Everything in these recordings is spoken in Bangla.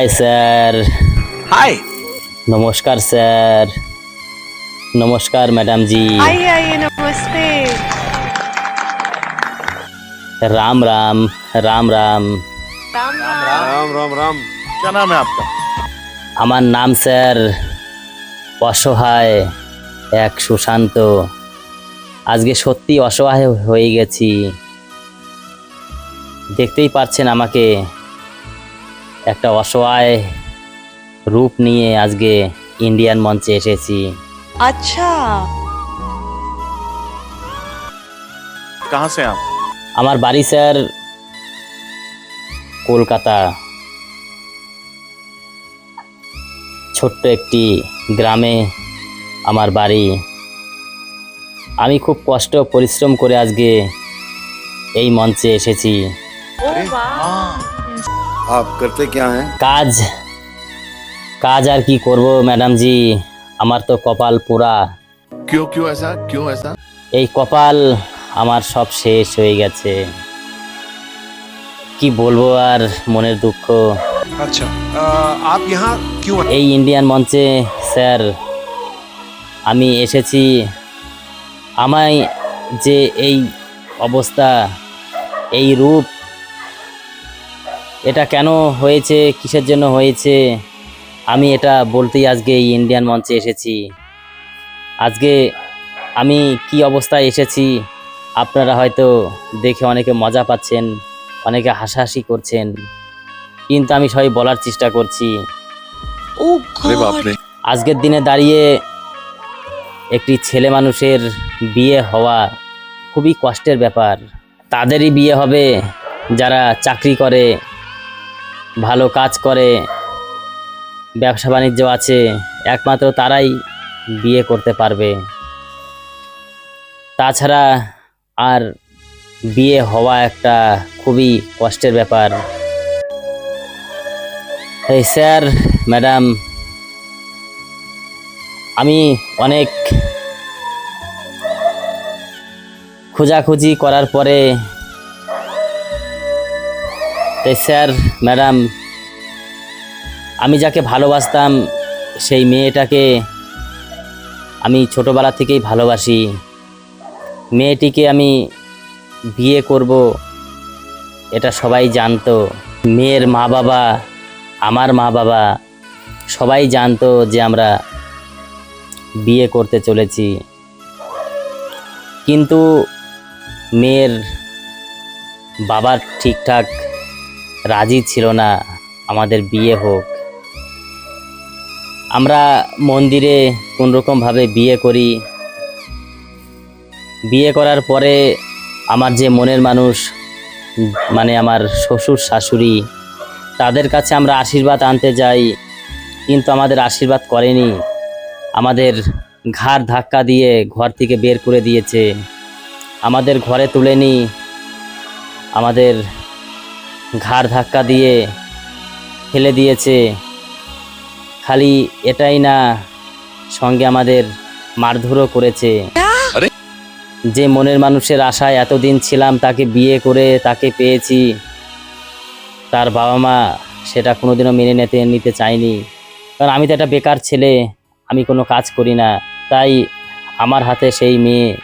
হাই স্যার हाय নমস্কার স্যার নমস্কার ম্যাডাম জি आइए आइए नमस्ते রাম রাম রাম রাম राम राम राम राम राम क्या नाम है आपका আমার নাম স্যার অসহায় এক সুশান্ত আজকে সত্যি অসহায় হয়ে গেছি দেখতেই পাচ্ছেন আমাকে একটা অসহায় রূপ নিয়ে আজকে ইন্ডিয়ান মঞ্চে এসেছি अच्छा कहाँ से आप আমার বাড়ি স্যার কলকাতা ছোট্ট একটি গ্রামে আমার বাড়ি আমি খুব কষ্ট পরিশ্রম করে আজকে এই মঞ্চে এসেছি ओ वाह आप करते क्या हैं কাজ কাজ আর কি করব ম্যাডাম জি আমার তো কপাল পুরা क्यों क्यों ऐसा क्यों ऐसा এই কপাল আমার সব শেষ হয়ে গেছে কি বলবো আর মনের দুঃখ अच्छा आ, आप यहाँ क्यों आए? এই ইন্ডিয়ান মঞ্চে স্যার আমি এসেছি আমায় যে এই অবস্থা এই রূপ এটা কেন হয়েছে? কিসের জন্য হয়েছে? আমি এটা বলতেই আজকে এই ইন্ডিয়ান মঞ্চে এসেছি। আজকে আমি কি অবস্থায় এসেছি আপনারা হয়তো দেখে অনেকে মজা পাচ্ছেন অনেকে হাসাহাসি করছেন কিন্তু আমি সবাই বলার চেষ্টা করছি। আজকের দিনে দাঁড়িয়ে একটি ছেলে মানুষের বিয়ে হওয়া খুবই কষ্টের ব্যাপার। তাদেরই বিয়ে হবে যারা চাকরি করে ভালো কাজ করে, ব্যবসা বাণিজ্য আছে, একমাত্র তারাই বিয়ে করতে পারবে। তাছাড়া আর বিয়ে হওয়া একটা খুবই কষ্টের ব্যাপার। এই স্যার, ম্যাডাম, আমি অনেক খোঁজাখুঁজি করার পরে তাই স্যার, ম্যাডাম, আমি যাকে ভালোবাসতাম, সেই মেয়েটাকে আমি ছোটোবেলা থেকেই ভালোবাসি। মেয়েটিকে আমি বিয়ে করব, এটা সবাই জানতো। মেয়ের মা বাবা আমার মা বাবা সবাই জানতো যে আমরা বিয়ে করতে চলেছি। কিন্তু মেয়ের বাবার ঠিকঠাক রাজি ছিল না, আমাদের বিয়ে হোক। আমরা মন্দিরে কোনোরকমভাবে বিয়ে করি। বিয়ে করার পরে আমার যে মনের মানুষ মানে আমার শ্বশুর শাশুড়ি, তাদের কাছে আমরা আশীর্বাদ আনতে যাই, কিন্তু আমাদের আশীর্বাদ করেনি। আমাদের ঘাড় ধাক্কা দিয়ে ঘর থেকে বের করে দিয়েছে। আমাদের ঘরে তুলেনি। আমাদের ঘাড় ধাক্কা দিয়ে ফেলে দিয়েছে। খালি এটাই না সঙ্গে আমাদের মারধরও করেছে। যে মনের মানুষের আশায় এতদিন ছিলাম তাকে বিয়ে করে তাকে পেয়েছি তার বাবা মা সেটা কোনোদিনও মেনে নিতে নিতে চায়নি। কারণ আমি তো একটা বেকার ছেলে আমি কোনো কাজ করি না। তাই আমার হাতে সেই মেয়ে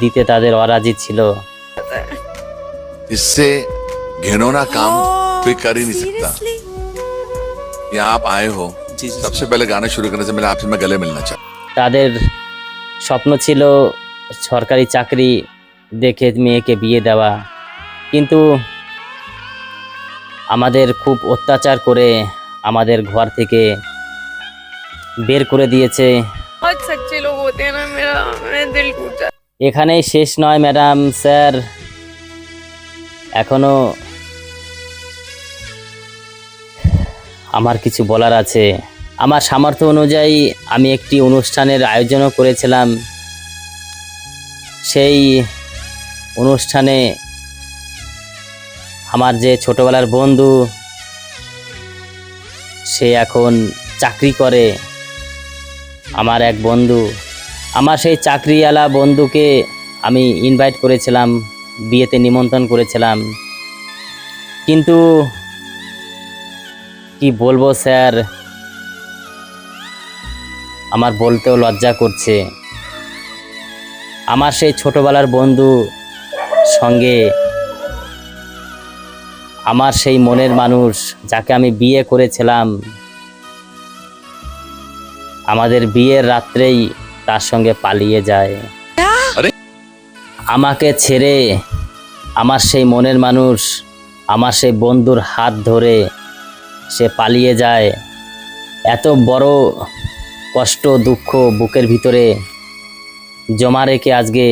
দিতে তাদের অরাজি ছিল। घिनौना काम कोई कर ही नहीं सकता यहाँ आप आए हो सबसे पहले गाना शुरू करने से पहले आपसे मैं गले मिलना चाहता তাদের স্বপ্ন ছিল সরকারি চাকরি দেখে মেয়েকে বিয়ে দেওয়া কিন্তু আমাদের খুব অত্যাচার করে আমাদের ঘর থেকে বের করে দিয়েছে बहुत सच्चे लोग होते हैं ना मेरा मेरा दिल टूट जाता এখানেই শেষ নয় ম্যাডাম স্যার এখনো আমার কিছু বলার আছে। আমার সামর্থ্য অনুযায়ী আমি একটি অনুষ্ঠানের আয়োজনও করেছিলাম। সেই অনুষ্ঠানে আমার যে ছোটবেলার বন্ধু, সে এখন চাকরি করে। আমার এক বন্ধু, আমার সেই চাকরিওয়ালা বন্ধুকে আমি ইনভাইট করেছিলাম, বিয়েতে নিমন্ত্রণ করেছিলাম। কিন্তু কি বলব স্যার? আমার বলতেও লজ্জা করছে। আমার সেই ছোটবেলার বন্ধু সঙ্গে আমার সেই মনের মানুষ যাকে আমি বিয়ে করেছিলাম আমাদের বিয়ের রাত্রেই তার সঙ্গে পালিয়ে যায়। আমাকে ছেড়ে আমার সেই মনের মানুষ আমার সেই বন্ধুর হাত ধরে সে পালিয়ে যায়। এত বড় কষ্ট, দুঃখ বুকের ভিতরে জমা রেখে আজকে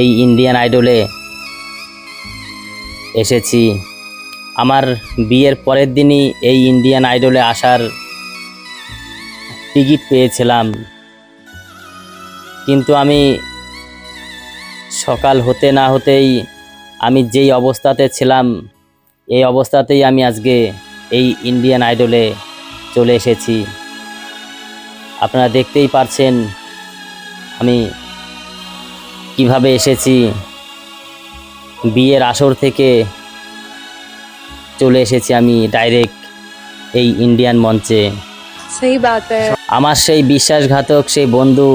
এই ইন্ডিয়ান আইডলে এসেছি। আমার বিয়ের পরের দিনই এই ইন্ডিয়ান আইডলে আসার টিকিট পেয়েছিলাম। কিন্তু আমি সকাল হতে না হতেই আমি যেই অবস্থাতে ছিলাম, এই অবস্থাতেই আমি আজকে এই ইন্ডিয়ান আইডলে চলে এসেছি। আপনারা দেখতেই পারছেন আমি কীভাবে এসেছি। বিয়ের আসর থেকে চলে এসেছি আমি ডাইরেক্ট এই ইন্ডিয়ান মঞ্চে। সেই আমার সেই বিশ্বাসঘাতক সেই বন্ধু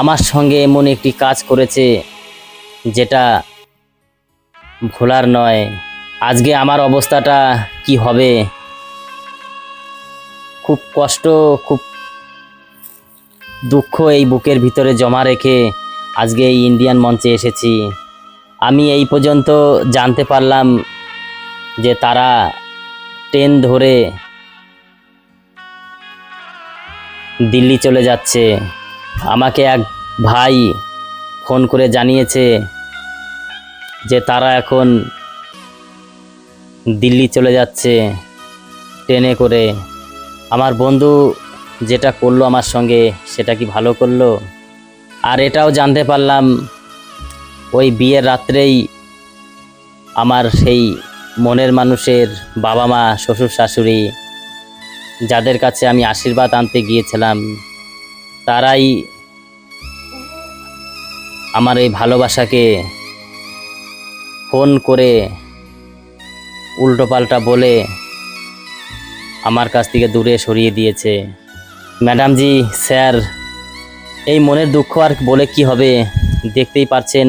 আমার সঙ্গে এমন একটি কাজ করেছে যেটা ভোলার নয়। আজকে আমার অবস্থাটা কি হবে? খুব কষ্ট, খুব দুঃখ এই বুকের ভিতরে জমা রেখে আজকে এই ইন্ডিয়ান মঞ্চে এসেছি। আমি এই পর্যন্ত জানতে পারলাম যে তারা ট্রেন ধরে দিল্লি চলে যাচ্ছে। আমাকে এক ভাই ফোন করে জানিয়েছে যে তারা এখন দিল্লি চলে যাচ্ছে ট্রেনে করে। আমার বন্ধু যেটা করল আমার সঙ্গে সেটা কি ভালো করল? আর এটাও জানতে পারলাম, ওই বিয়ের রাত্রেই আমার সেই মনের মানুষের বাবা মা, শ্বশুর শাশুড়ি, যাদের কাছে আমি আশীর্বাদ আনতে গিয়েছিলাম, তারাই আমার এই ভালোবাসাকে ফোন করে উল্টোপাল্টা বলে আমার কাছ থেকে দূরে সরিয়ে দিয়েছে। ম্যাডামজি স্যার, এই মনের দুঃখ আর বলে কি হবে? দেখতেই পারছেন,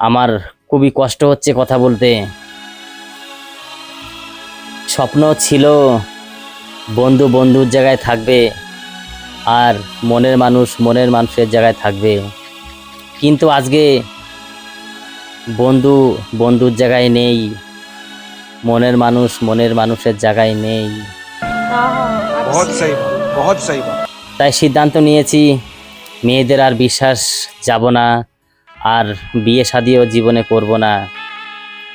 আমার খুবই কষ্ট হচ্ছে কথা বলতে। স্বপ্ন ছিল বন্ধু বন্ধুর জায়গায় থাকবে আর মনের মানুষ মনের মানুষের জায়গায় থাকবে। কিন্তু আজকে বন্ধু বন্ধুর জায়গায় নেই। মনের মানুষ মনের মানুষের জায়গায় নেই। তাই সিদ্ধান্ত নিয়েছি মেয়েদের আর বিশ্বাস যাব না আর বিয়ে শাদিও জীবনে করব না।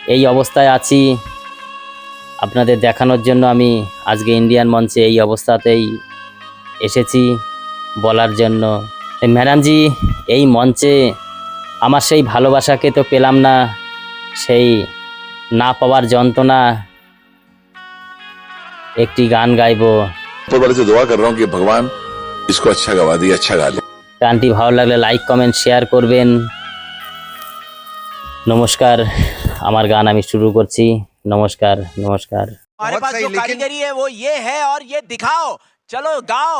এই অবস্থায় আছি। আপনাদের দেখানোর জন্য আমি আজকে ইন্ডিয়ান মঞ্চে এই অবস্থাতেই এসেছি বলার জন্য। ম্যাডামজি এই মঞ্চে আমার সেই ভালোবাসাকে তো পেলাম না সেই না পাওয়ার যন্ত্রণা একটি গান গাইব দোয়া কর রাহুন ভগবান इसको अच्छा গাওয়া দিয়ে আচ্ছা গা গানটি ভালো লাগলে লাইক কমেন্ট শেয়ার করবেন নমস্কার আমার গান আমি শুরু করছি নমস্কার নমস্কার हमारे पास जो कारीगरी है वो ये है और ये दिखाओ चलो गाओ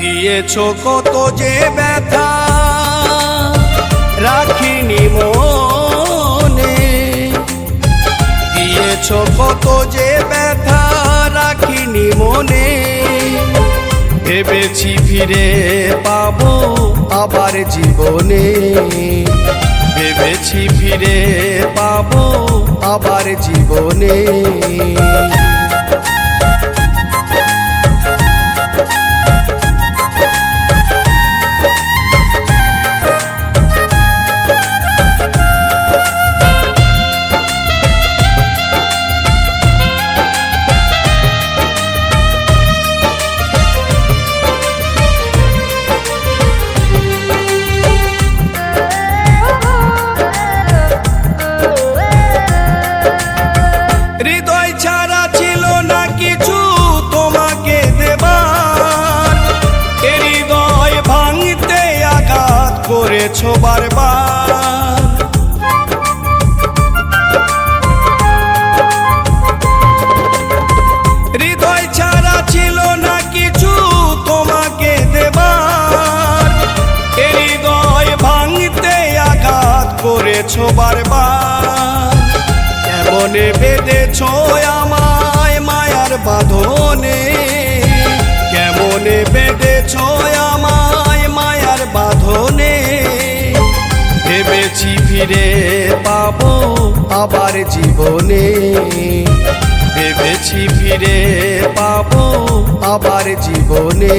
দিয়েছ কত যে ব্যথা রাখিনি মনে। দিয়েছ কত যে ব্যথা মনে ভেবেছি ফিরে পাবো আবার জীবনে। ভেবেছি ফিরে পাবো আবার জীবনে। বারবার। কেমনে বেঁধেছো আমায় মায়ার বাঁধনে? কেমনে বেঁধেছো আমায় মায়ার বাঁধনে? ভেবেছি ফিরে পাবো আবার জীবনে। ভেবেছি ফিরে পাবো আবার জীবনে।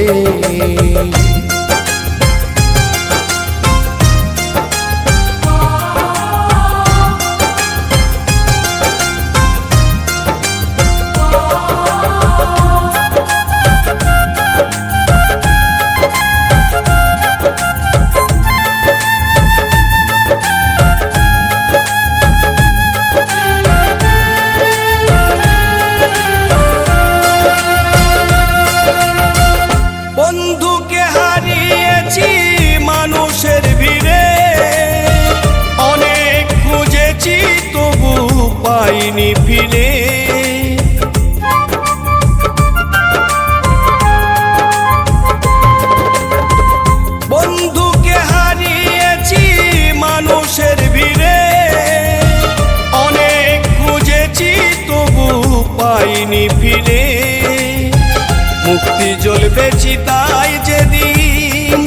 মুক্তি তাই যেদিন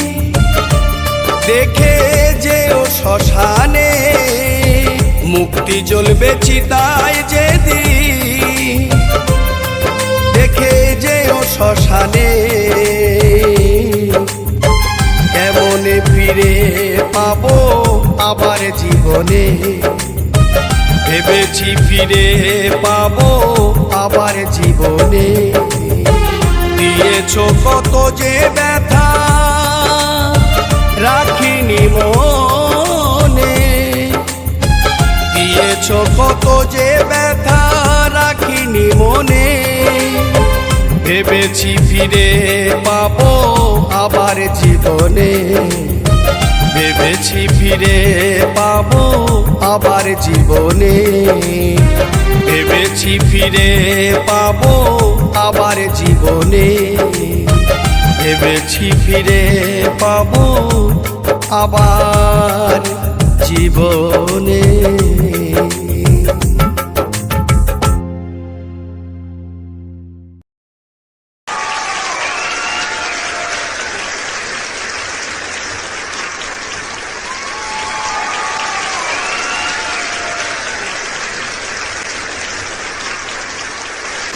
দেখে যে ও শ্মশানে, মুক্তি জ্বলবে চিতাই যেদিন দেখে যে ও শ্মশানে। কেমনে ফিরে পাবো আবার জীবনে? ভেবেছি ফিরে পাবো আবার জীবনে। দিয়েছ কত যে ব্যথা। রাখিনি মনে। দিয়েছ কত যে ব্যথা, রাখিনি মনে। ভেবেছি ফিরে পাবো আবার জীবনে। ভেবেছি ফিরে পাবো আবার জীবনে। ভেবেছি ফিরে পাবো আবার জীবনে। ভেবেছি ফিরে পাবো আবার জীবনে।